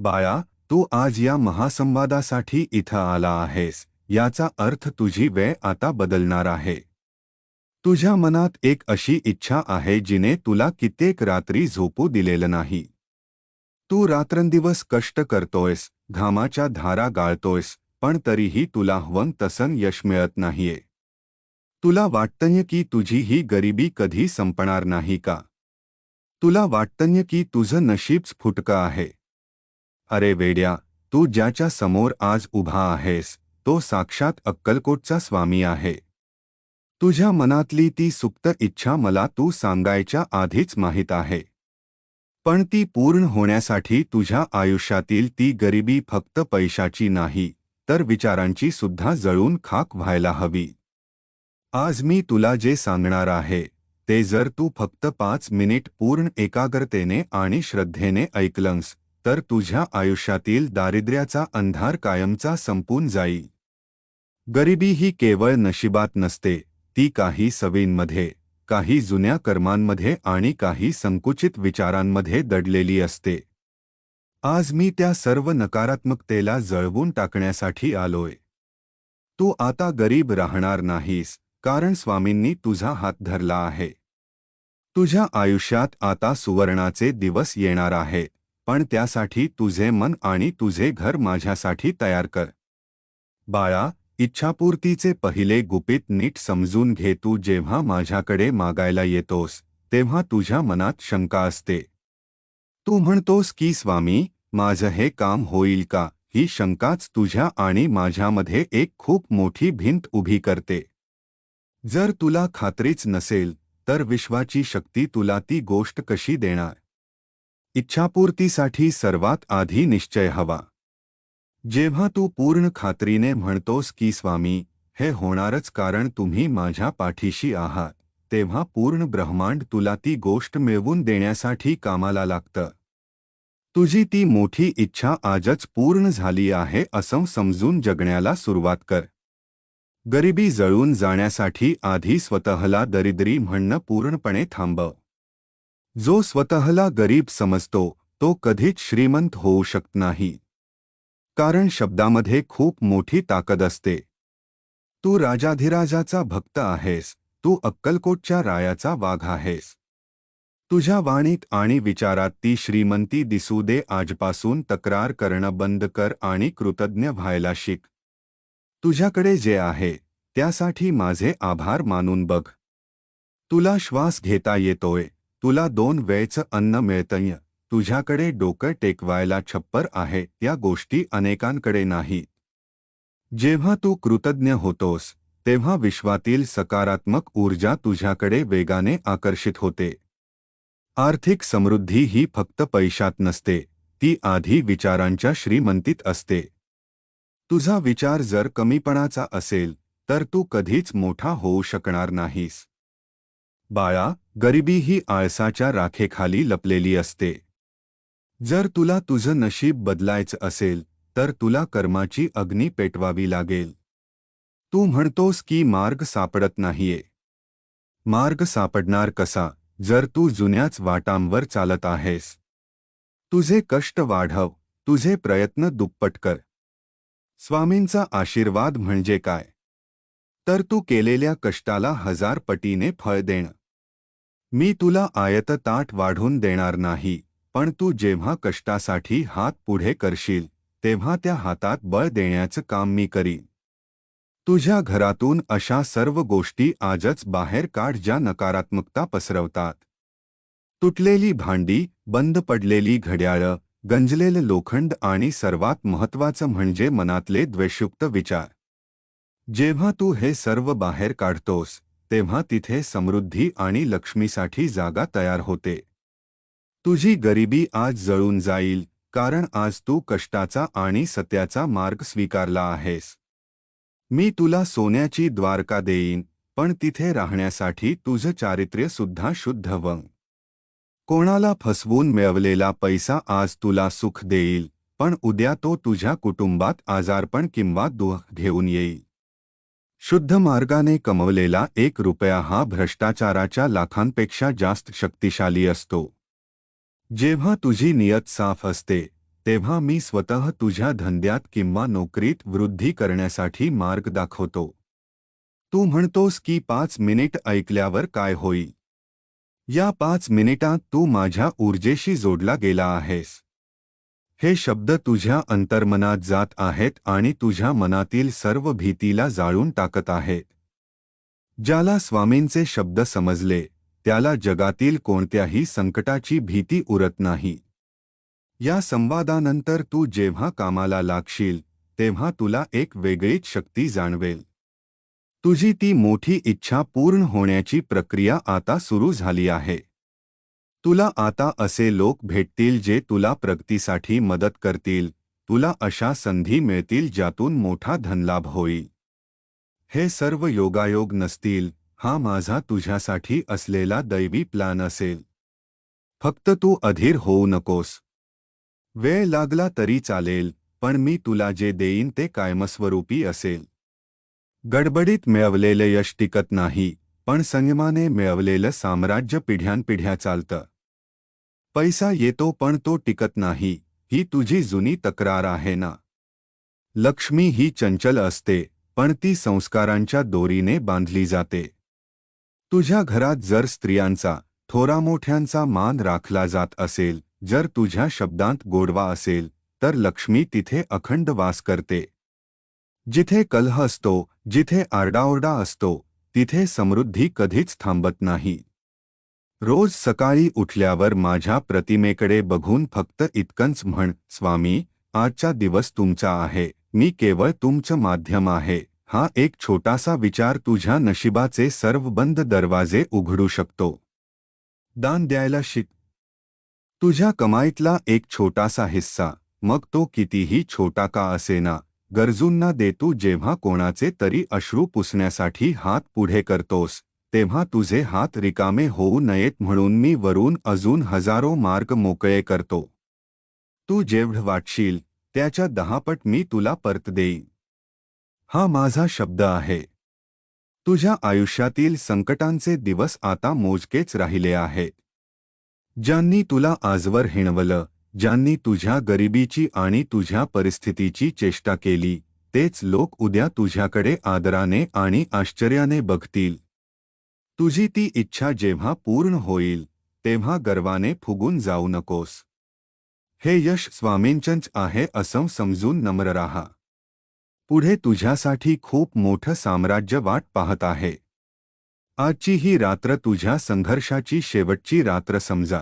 बाया, तू आज या महासंवादासाठी इथं आला आहेस, याचा अर्थ तुझी वेळ आता बदलणार आहे. तुझ्या मनात एक अशी इच्छा आहे जिने तुला कित्येक रात्री झोपू दिलेलं नाही. तू रात्रंदिवस कष्ट करतोयस, घामाच्या धारा गाळतोयस, पण तरीही तुला हवं तसं यश मिळत नाहीये. तुला वाटतंय की तुझी ही गरिबी कधी संपणार नाही का? तुला वाटतंय की तुझं नशीब फुटकं आहे. अरे वेड्या तू ज्याच्या समोर आज उभा आहेस तो साक्षात अक्कलकोटचा स्वामी आहे. तुझ्या मनातली ती सुप्त इच्छा मला तू सांगायच्या आधीच माहीत आहे. पण ती पूर्ण होण्यासाठी तुझ्या आयुष्यातील ती गरिबी फक्त पैशाची नाही तर विचारांची सुद्धा जळून खाक व्हायला हवी. आज मी तुला जे सांगणार आहे ते जर तू फक्त पाच मिनिट पूर्ण एकाग्रतेने आणि श्रद्धेने ऐकलंस तर तुझ्या आयुष्यातील दारिद्र्याचा अंधार कायमचा संपून जाई. गरिबी ही केवळ नशिबात नसते ती काही सवींमध्ये काही जुन्या कर्मांमध्ये आणि काही संकुचित विचारांमध्ये दडलेली असते. आज मी त्या सर्व नकारात्मकतेला जळवून टाकण्यासाठी आलोय. तू आता गरीब राहणार नाहीस कारण स्वामींनी तुझा हात धरला आहे. तुझ्या आयुष्यात आता सुवर्णाचे दिवस येणार आहेत पण त्यासाठी तुझे मन आणि तुझे घर माझ्यासाठी तयार कर. बाळा इच्छापूर्तीचे पहिले गुपित नीट समजून घे तू जेव्हा माझ्याकडे मागायला येतोस तेव्हा तुझ्या मनात शंका असते. तू म्हणतोस की स्वामी माझं हे काम होईल का ही शंकाच तुझ्या आणि माझ्यामध्ये एक खूप मोठी भिंत उभी करते. जर तुला खात्रीच नसेल तर विश्वाची शक्ती तुला ती गोष्ट कशी देणार? इच्छापूर्तीसाठी सर्वात आधी निश्चय हवा. जेव्हा तू पूर्ण खात्रीने म्हणतोस की स्वामी हे होणारच कारण तुम्ही माझ्या पाठीशी आहात तेव्हा पूर्ण ब्रह्मांड तुला ती गोष्ट मिळवून देण्यासाठी कामाला लागतं. तुझी ती मोठी इच्छा आजच पूर्ण झाली आहे असं समजून जगण्याला सुरुवात कर. गरिबी जळून जाण्यासाठी आधी स्वतःला दरिद्री म्हणणं पूर्णपणे थांबव. जो स्वतःला गरीब समजतो तो कधीच श्रीमंत होऊ शकत नाही. कारण शब्दामध्ये खूप मोठी ताकद असते. तू राजाधिराजाचा भक्त आहेस तू अक्कलकोटच्या रायाचा वाघ आहेस. तुझ्या वाणीत आणि विचारात ती श्रीमंती दिसू दे आजपासून तक्रार करणं बंद कर आणि कृतज्ञ व्हायला शिक. तुझ्याकडे जे आहे त्यासाठी माझे आभार मानून बघ. तुला श्वास घेता येतोय. तुला दोन वेळचं अन्न मिळतंय. तुझ्याकडे डोकं टेकवायला छप्पर आहे. या गोष्टी अनेकांकडे नाहीत. जेव्हा तू कृतज्ञ होतोस तेव्हा विश्वातील सकारात्मक ऊर्जा तुझ्याकडे वेगाने आकर्षित होते. आर्थिक समृद्धी ही फक्त पैशात नसते ती आधी विचारांच्या श्रीमंतीत असते. तुझा विचार जर कमीपणाचा असेल तर तू कधीच मोठा होऊ शकणार नाहीस. बाळा गरिबी ही आळसाच्या राखेखाली लपलेली असते. जर तुला तुझं नशीब बदलायचं असेल तर तुला कर्माची अग्नी पेटवावी लागेल. तू म्हणतोस की मार्ग सापडत नाहीये. मार्ग सापडणार कसा जर तू जुन्याच वाटांवर चालत आहेस? तुझे कष्ट वाढव तुझे प्रयत्न दुप्पट कर. स्वामींचा आशीर्वाद म्हणजे काय? तर तू केलेल्या कष्टाला हजार पटीने फळ देणं. मी तुला आयत ताट वाढून देणार नाही पण तू जेव्हा कष्टासाठी हात पुढे करशील तेव्हा त्या हातात बळ देण्याचं काम मी करीन. तुझ्या घरातून अशा सर्व गोष्टी आजच बाहेर काढ ज्या नकारात्मकता पसरवतात. तुटलेली भांडी बंद पडलेली घड्याळं गंजलेलं लोखंड आणि सर्वात महत्वाचं म्हणजे मनातले द्वेषयुक्त विचार. जेव्हा तू हे सर्व बाहेर काढतोस तेव्हा तिथे समृद्धी आणि लक्ष्मीसाठी जागा तयार होते. तुझी गरिबी आज जळून जाईल कारण आज तू कष्टाचा आणि सत्याचा मार्ग स्वीकारला आहेस. मी तुला सोन्याची द्वारका देईन पण तिथे राहण्यासाठी तुझं चारित्र्य सुद्धा शुद्ध वंग कोणाला फसवून मिळवलेला पैसा आज तुला सुख देईल पण उद्या तो तुझ्या कुटुंबात आजारपण किंवा दुःख घेऊन येईल. शुद्ध मार्गाने कमवलेला एक रुपया हा भ्रष्टाचाराच्या लाखांपेक्षा जास्त शक्तिशाली असतो. जेव्हा तुझी नियत साफ असते तेव्हा मी स्वतः तुझ्या धंद्यात किंवा नोकरीत वृद्धी करण्यासाठी मार्ग दाखवतो. तू म्हणतोस की पाच मिनिट ऐकल्यावर काय होईल? या पाच मिनिटात तू माझ्या ऊर्जेशी जोडला गेला आहेस. हे शब्द तुझ्या अंतर्मनात जात आहेत आणि तुझ्या मनातील सर्व भीतीला जाळून टाकत आहेत ज्याला स्वामींचे शब्द समजले त्याला जगातील कोणत्याही संकटाची भीती उरत नाही. या संवादानंतर तू जेव्हा कामाला लागशील तेव्हा तुला एक वेगळीच शक्ती जाणवेल. तुझी ती मोठी इच्छा पूर्ण होण्याची प्रक्रिया आता सुरू झाली आहे. तुला आता असे लोक भेटतील जे तुला प्रगतीसाठी मदत करतील तुला अशा संधी मिळतील ज्यातून मोठा धनलाभ होईल. हे सर्व योगायोग नसतील हा माझा तुझ्यासाठी असलेला दैवी प्लान असेल. फक्त तू अधीर होऊ नकोस. वेळ लागला तरी चालेल पण मी तुला जे देईन ते कायमस्वरूपी असेल. गडबडीत मिळवलेले यश टिकत नाही पण संयमाने मिळवलेलं साम्राज्य पिढ्यानपिढ्या चालतं. पैसा येतो पण तो टिकत नाही, ही तुझी जुनी तक्रार आहे ना? लक्ष्मी ही चंचल असते, पण ती संस्कारांच्या दोरीने बांधली जाते. तुझ्या घरात जर स्त्रियांचा, थोरामोठ्यांचा मान राखला जात असेल, जर तुझ्या शब्दांत गोडवा असेल, तर लक्ष्मी तिथे अखंड वास करते. जिथे कलह असतो, जिथे आरडाओरडा असतो, तिथे समृद्धी कधीच थांबत नाही. रोज सकाळी उठल्यावर माझ्या प्रतिमेकडे बघून फक्त इतकंच म्हण स्वामी आजचा दिवस तुमचा आहे. मी केवळ तुमचं माध्यम आहे. हा एक छोटासा विचार तुझ्या नशिबाचे सर्व बंद दरवाजे उघडू शकतो. दान द्यायला शिक. तुझ्या कमाईतला एक छोटासा हिस्सा. मग तो कितीही छोटा का असेना. गरजूंना दे तू जेव्हा कोणाचे तरी अश्रू पुसण्यासाठी हात पुढे करतोस. तेव्हा तुझे हात रिकामे होऊ नयेत म्हणून मी वरून अजून हजारो मार्ग मोकळे करतो. तू जेवढ वाटशील त्याच्या दहापट मी तुला परत देईन. हा माझा शब्द आहे. तुझ्या आयुष्यातील संकटांचे दिवस आता मोजकेच राहिले आहेत ज्यांनी तुला आजवर हिणवलं ज्यांनी तुझ्या गरिबीची आणि तुझ्या परिस्थितीची चेष्टा केली तेच लोक उद्या तुझ्याकडे आदराने आणि आश्चर्याने बघतील. तुझी ती इच्छा जेव्हा पूर्ण होईल, तेव्हा गर्वाने फुगून जाऊ नकोस. हे यश स्वामींचंच आहे असं समजून नम्र राहा. पुढे तुझ्यासाठी खूप मोठं साम्राज्य वाट पाहत आहे. आजची ही रात्र तुझ्या संघर्षाची शेवटची रात्र समजा.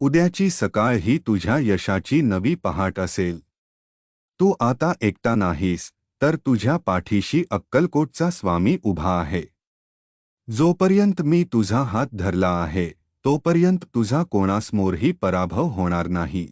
उद्याची सकाळ ही तुझ्या यशाची नवी पहाट असेल. तू आता एकटा नाहीस, तर तुझ्या पाठीशी अक्कलकोटचा स्वामी उभा आहे. जोपर्यंत मी तुझा हात धरला आहे तोपर्यंत तुझा कोणासमोरही पराभव होणार नाही.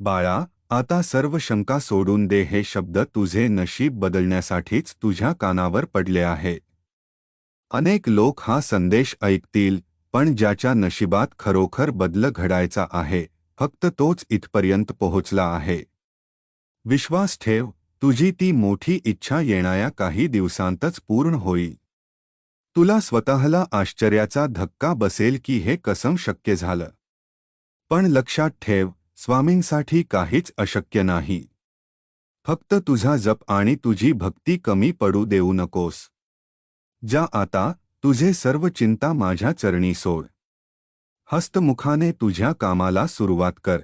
बाळा आता सर्व शंका सोडून दे हे शब्द तुझे नशीब बदलण्यासाठीच तुझ्या कानावर पडले आहे. अनेक लोक हा संदेश ऐकतील पण ज्याच्या नशिबात खरोखर बदल घडायचा आहे फक्त तोच इथपर्यंत पोहोचला आहे. विश्वास ठेव तुझी ती मोठी इच्छा येणाऱ्या काही दिवसांतच पूर्ण होईल. तुला स्वतःला आश्चर्याचा धक्का बसेल की हे कसं शक्य झालं. पण लक्षात ठेव स्वामींसाठी काहीच अशक्य नाही. फक्त तुझा जप आणि तुझी भक्ती कमी पडू देऊ नकोस. ज्या आता तुझे सर्व चिंता माझ्या चरणी सोड. हस्तमुखाने तुझ्या कामाला सुरुवात कर.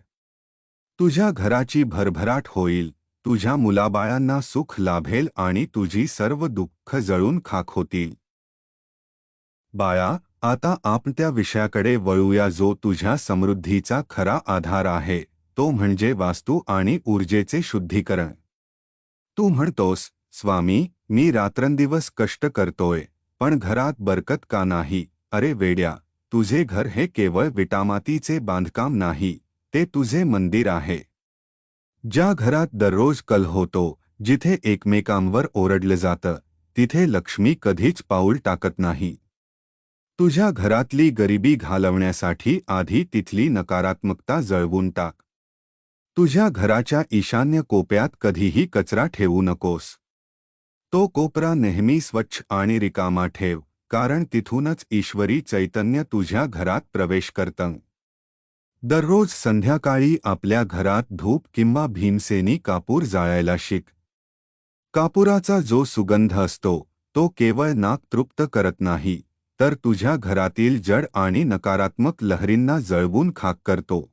तुझ्या घराची भरभराट होईल तुझ्या मुलाबाळांना सुख लाभेल आणि तुझी सर्व दुःख जळून खाक होतील. बाळा, आता आपण त्या विषयाकडे वळूया जो तुझ्या समृद्धीचा खरा आधार आहे. तो म्हणजे वास्तू आणि ऊर्जेचे शुद्धीकरण. तू म्हणतोस, स्वामी, मी रात्रंदिवस कष्ट करतोय, पण घरात बरकत का नाही? अरे वेड्या, तुझे घर हे केवळ विटामातीचे बांधकाम नाही, ते तुझे मंदिर आहे. ज्या घरात दररोज कल होतो, जिथे एकमेकांवर ओरडलं जातं, तिथे लक्ष्मी कधीच पाऊल टाकत नाही. तुझ्या घरातली गरिबी घालवण्यासाठी आधी तिथली नकारात्मकता जळवून टाक. तुझ्या घराच्या ईशान्य कोप्यात कधीही कचरा ठेवू नकोस. तो कोपरा नेहमी स्वच्छ आणि रिकामा ठेव कारण तिथूनच ईश्वरी चैतन्य तुझ्या घरात प्रवेश करतं. दररोज संध्याकाळी आपल्या घरात धूप किंवा भीमसेनी कापूर जाळायला शिक. कापुराचा जो सुगंध असतो तो केवळ नाक तृप्त करत नाही. तर तुझ्या घरातील जड आणि नकारात्मक लहरींना जळवून खाक करतो.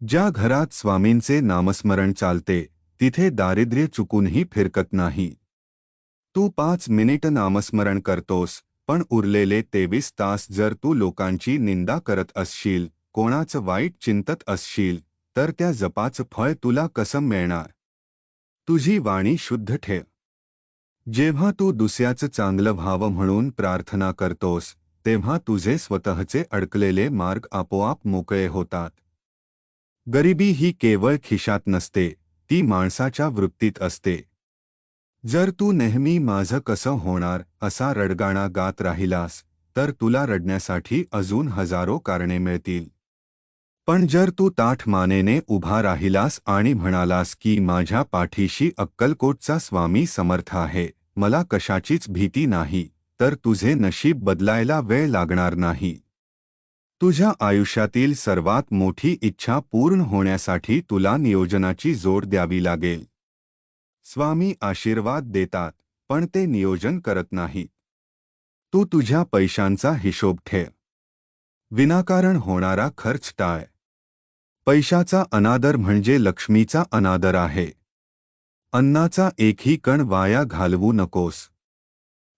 ज्या घरात स्वामींचे नामस्मरण चालते तिथे दारिद्र्य चुकूनही फिरकत नाही. तू पाच मिनिट नामस्मरण करतोस पण उरलेले तेवीस तास जर तू लोकांची निंदा करत असशील कोणाचं वाईट चिंतत असशील तर त्या जपाचं फळ तुला कसं मिळणार? तुझी वाणी शुद्ध ठेव. जेव्हा तू दुसऱ्याचं चांगलं व्हावं म्हणून प्रार्थना करतोस तेव्हा तुझे स्वतःचे अडकलेले मार्ग आपोआप मोकळे होतात. गरिबी ही केवळ खिशात नसते ती माणसाच्या वृत्तीत असते. जर तू नेहमी माझं कसं होणार असा रडगाणा गात राहिलास तर तुला रडण्यासाठी अजून हजारो कारणे मिळतील. पण जर तू ताठ मानेने उभा राहिलास आणि म्हणालास की माझ्या पाठीशी अक्कलकोटचा स्वामी समर्थ आहे मला कशाचीच भीती नाही तर तुझे नशीब बदलायला वेळ लागणार नाही. तुझ्या आयुष्यातील सर्वात मोठी इच्छा पूर्ण होण्यासाठी तुला नियोजनाची जोड द्यावी लागेल. स्वामी आशीर्वाद देतात पण ते नियोजन करत नाहीत तू तुझ्या पैशांचा हिशोब ठेव. विनाकारण होणारा खर्च टाळ. पैशाचा अनादर म्हणजे लक्ष्मीचा अनादर आहे. अन्नाचा एकही कण वाया घालवू नकोस.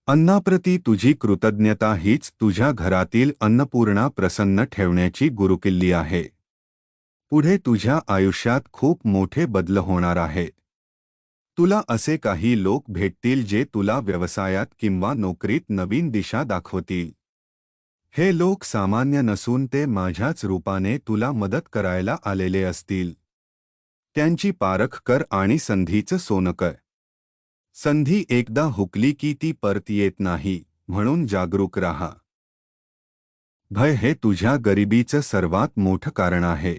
अन्नाप्रती तुझी कृतज्ञता हीच तुझ्या घरातील अन्नपूर्णा प्रसन्न ठेवण्याची गुरुकिल्ली आहे. पुढे तुझ्या आयुष्यात खूप मोठे बदल होणार आहे. तुला असे काही लोक भेटतील जे तुला व्यवसायात किंवा नोकरीत नवीन दिशा दाखवतील. हे लोक सामान्य नसून ते माझ्याच रूपाने तुला मदत करायला आलेले असतील. त्यांची पारख कर आणि संधीचं सोनं कर. संधी एकदा हुकली की ती परत येत नाही म्हणून जागरूक राहा. भय हे तुझ्या गरिबीचं सर्वात मोठं कारण आहे.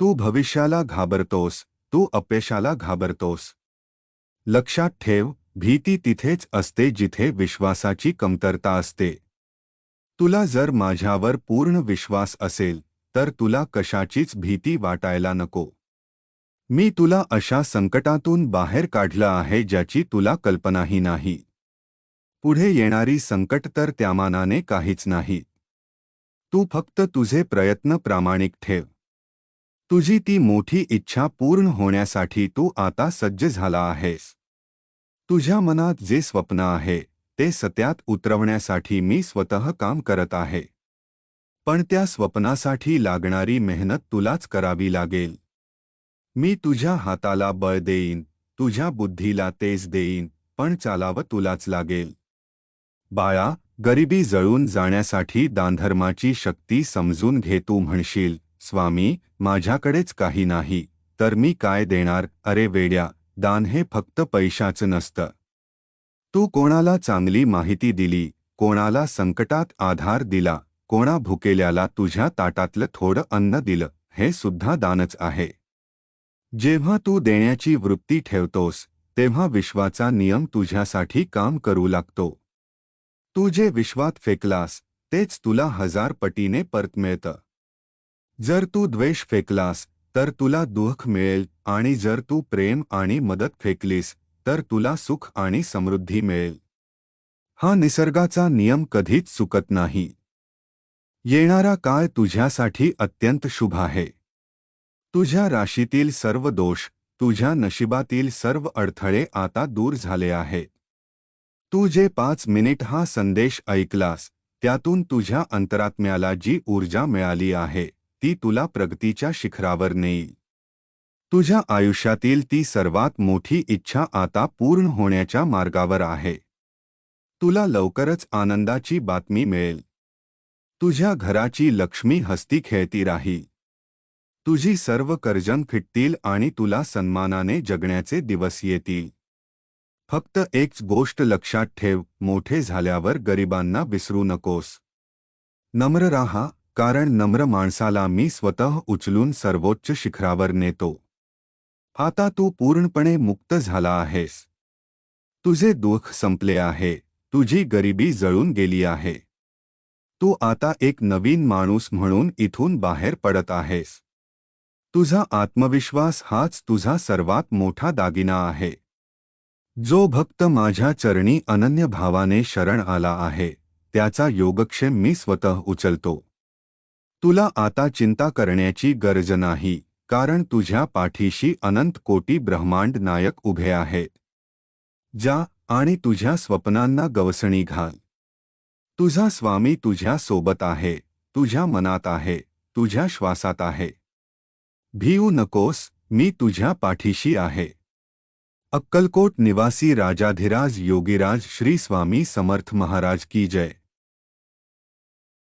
तू भविष्याला घाबरतोस तू अपयशाला घाबरतोस. लक्षात ठेव भीती तिथेच असते जिथे विश्वासाची कमतरता असते. तुला जर माझ्यावर पूर्ण विश्वास असेल तर तुला कशाचीच भीती वाटायला नको. मी तुला अशा संकटातून बाहेर काढलं आहे ज्याची तुला कल्पनाही नाही. पुढे येणारी संकट तर त्यामानाने काहीच नाही. तू फक्त तुझे प्रयत्न प्रामाणिक ठेव. तुझी ती मोठी इच्छा पूर्ण होण्यासाठी तू आता सज्ज झाला आहेस. तुझ्या मनात जे स्वप्न आहे ते सत्यात उतरवण्यासाठी मी स्वतः काम करत आहे. पण त्या स्वप्नासाठी लागणारी मेहनत तुलाच करावी लागेल. मी तुझ्या हाताला बळ देईन तुझ्या बुद्धीला तेज देईन पण चालावं तुलाच लागेल. बाळा गरिबी जळून जाण्यासाठी दानधर्माची शक्ती समजून घे तू म्हणशील स्वामी माझ्याकडेच काही नाही तर मी काय देणार? अरे वेड्या दान हे फक्त पैशाचं नसतं. तू कोणाला चांगली माहिती दिली कोणाला संकटात आधार दिला कोणा भुकेल्याला तुझ्या ताटातलं थोडं अन्न दिलं हे सुद्धा दानच आहे. जेव्हा तू देण्याची वृत्ती ठेवतोस तेव्हा विश्वाचा नियम तुझ्यासाठी काम करू लागतो. तू जे विश्वात फेकलास तेच तुला हजार पटीने परत मिळतं. जर तू द्वेष फेकलास तर तुला दुःख मिळेल आणि जर तू प्रेम आणि मदत फेकलीस तर तुला सुख आणि समृद्धी मिळेल. हा निसर्गाचा नियम कधीच चुकत नाही. येणारा काळ तुझ्यासाठी अत्यंत शुभ आहे. तुझ्या राशीतील सर्व दोष तुझ्या नशिबातील सर्व अडथळे आता दूर झाले आहेत. तू जे पाच मिनिट हा संदेश ऐकलास त्यातून तुझ्या अंतरात्म्याला जी ऊर्जा मिळाली आहे ती तुला प्रगतीच्या शिखरावर नेईल. तुझ्या आयुष्यातील ती सर्वात मोठी इच्छा आता पूर्ण होण्याच्या मार्गावर आहे. तुला लवकरच आनंदाची बातमी मिळेल. तुझ्या घराची लक्ष्मी हस्ती खेळती राही. तुझी सर्व कर्जन फिटतील आणि तुला सन्मानाने जगण्याचे दिवस येतील. फक्त एक गोष्ट लक्षात ठेव मोठे झाल्यावर गरिबांना विसरू नकोस. नम्र राहा कारण नम्र माणसाला मी स्वतः उचलून सर्वोच्च शिखरावर नेतो. आता तू पूर्णपणे मुक्त झाला आहेस. तुझे दुःख संपले आहे. तुझी गरिबी जळून गेली आहे. तू आता एक नवीन माणूस म्हणून इथून बाहेर पडत आहेस. तुझा आत्मविश्वास हाच तुझा सर्वात मोठा दागिना आहे. जो भक्त माझ्या चरणी अनन्य भावाने शरण आला आहे. त्याचा योगक्षेम मी स्वतः उचलतो. तुला आता चिंता करण्याची गरज नाही. कारण तुझ्या पाठीशी अनंत कोटी ब्रह्मांड नायक उभे आहेत जा आणि तुझ्या स्वप्नांना गवसणी घाल. तुझा स्वामी तुझ्या सोबत आहे, तुझ्या मनात आहे, तुझ्या श्वासात आहे. भिऊ नकोस, मी तुझ्या पाठीशी आहे. अक्कलकोट निवासी राजाधिराज योगीराज श्री स्वामी समर्थ महाराज की जय.